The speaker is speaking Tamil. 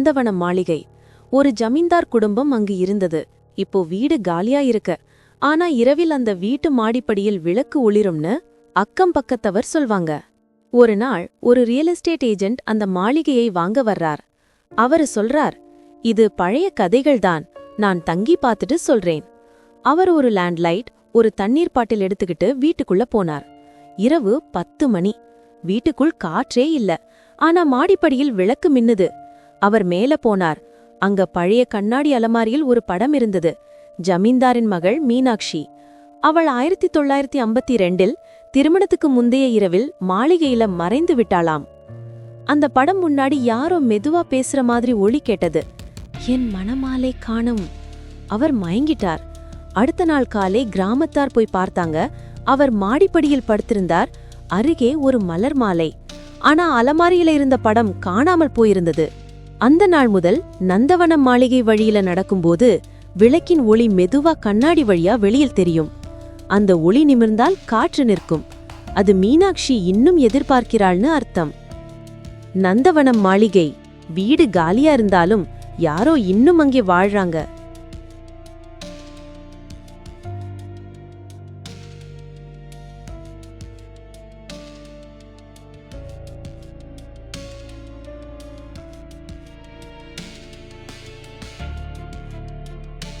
நந்தவனம் மாளிகை. ஒரு ஜமீன்தார் குடும்பம் அங்கு இருந்தது. இப்போ வீடு காலியா இருக்க ஆனா இரவில் அந்த வீட்டு மாடிப்படியில் விளக்கு ஒளிரும்னு அக்கம் பக்கத்தவர் சொல்வாங்க. ஒரு நாள் ஒரு ரியல் எஸ்டேட் ஏஜென்ட் அந்த மாளிகையை வாங்க வர்றார். அவரு சொல்றார் இது பழைய கதைகள்தான். நான் தங்கி பார்த்துட்டு சொல்றேன். அவர் ஒரு லேண்ட்லைட் ஒரு தண்ணீர் பாட்டில் எடுத்துக்கிட்டு வீட்டுக்குள்ள போனார். இரவு பத்து மணி. வீட்டுக்குள் காற்றே இல்ல. ஆனா மாடிப்படியில் விளக்கு மின்னுது. அவர் மேல போனார். அங்க பழைய கண்ணாடி அலமாரியில் ஒரு படம் இருந்தது. ஜமீன்தாரின் மகள் மீனாட்சி. அவள் ஆயிரத்தி தொள்ளாயிரத்தி ஐம்பத்தி ரெண்டில் திருமணத்துக்கு முந்தைய இரவில் மாளிகையில மறைந்து விட்டாளாம். அந்த படம் முன்னாடி யாரோ மெதுவா பேசுற மாதிரி ஒளி கேட்டது. என் மணமாலை காணும். அவர் மயங்கிட்டார். அடுத்த நாள் காலை கிராமத்தார் போய் பார்த்தாங்க. அவர் மாடிப்படியில் படுத்திருந்தார். அருகே ஒரு மலர் மாலை. ஆனா அலமாரியில இருந்த படம் காணாமல் போயிருந்தது. அந்த நாள் முதல் நந்தவனம் மாளிகை வழியில நடக்கும்போது விளக்கின் ஒளி மெதுவா கண்ணாடி வழியா வெளியில் தெரியும். அந்த ஒளி நிமிர்ந்தால் காற்று நிற்கும். அது மீனாட்சி இன்னும் எதிர்பார்க்கிறாள்னு அர்த்தம். நந்தவனம் மாளிகை வீடு காலியா இருந்தாலும் யாரோ இன்னும் அங்கே வாழ்றாங்க.